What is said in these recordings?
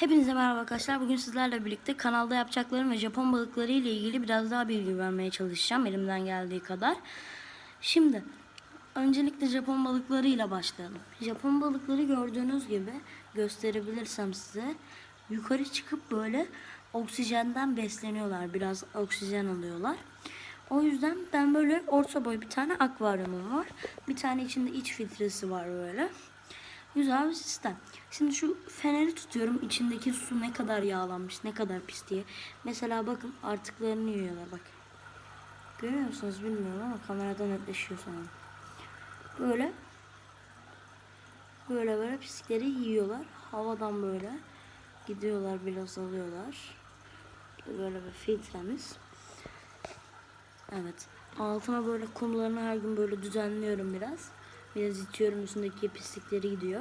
Hepinize merhaba arkadaşlar. Bugün sizlerle birlikte kanalda yapacaklarım ve Japon balıkları ile ilgili biraz daha bilgi vermeye çalışacağım elimden geldiği kadar. Şimdi öncelikle Japon balıkları ile başlayalım. Japon balıkları gördüğünüz gibi gösterebilirsem size yukarı çıkıp böyle oksijenden besleniyorlar. Biraz oksijen alıyorlar. O yüzden ben böyle orta boy bir tane akvaryumum var. Bir tane içinde iç filtresi var böyle. Güzel bir sistem. Şimdi şu feneri tutuyorum. İçindeki su ne kadar yağlanmış, ne kadar pis diye. Mesela bakın artıklarını yiyorlar bak. Görüyor musunuz bilmiyorum ama kamerada netleşiyor sanırım. Böyle böyle böyle pislikleri yiyorlar. Havadan böyle gidiyorlar biraz alıyorlar. Böyle bir filtremiz. Evet. Altına böyle kumlarını her gün böyle düzenliyorum biraz. Biraz itiyorum üstündeki pislikleri gidiyor.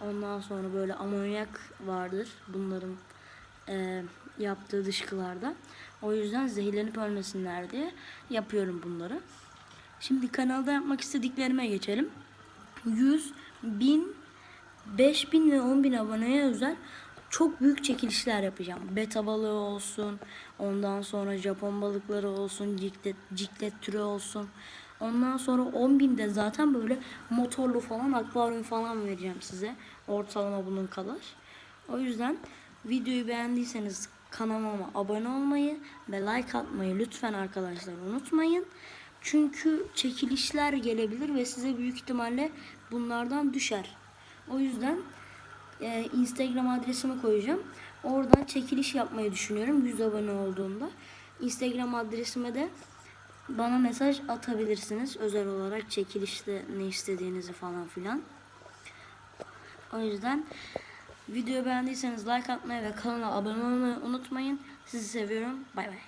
Ondan sonra böyle amonyak vardır bunların e, yaptığı dışkılarda. O yüzden zehirlenip ölmesinler diye yapıyorum bunları. Şimdi kanalda yapmak istediklerime geçelim. 100, 1000, 5000 ve 10.000 aboneye özel çok büyük çekilişler yapacağım. Beta balığı olsun, ondan sonra Japon balıkları olsun, ciklet, ciklet türü olsun. Ondan sonra 10.000'de zaten böyle motorlu falan akvaryum falan vereceğim size. Ortalama bunun kadar. O yüzden videoyu beğendiyseniz kanalıma abone olmayı ve like atmayı lütfen arkadaşlar unutmayın. Çünkü çekilişler gelebilir ve size büyük ihtimalle bunlardan düşer. O yüzden e, Instagram adresimi koyacağım. Oradan çekiliş yapmayı düşünüyorum 100 abone olduğunda. Instagram adresime de bana mesaj atabilirsiniz. Özel olarak çekilişte ne istediğinizi falan filan. O yüzden videoyu beğendiyseniz like atmayı ve kanala abone olmayı unutmayın. Sizi seviyorum. Bay bay.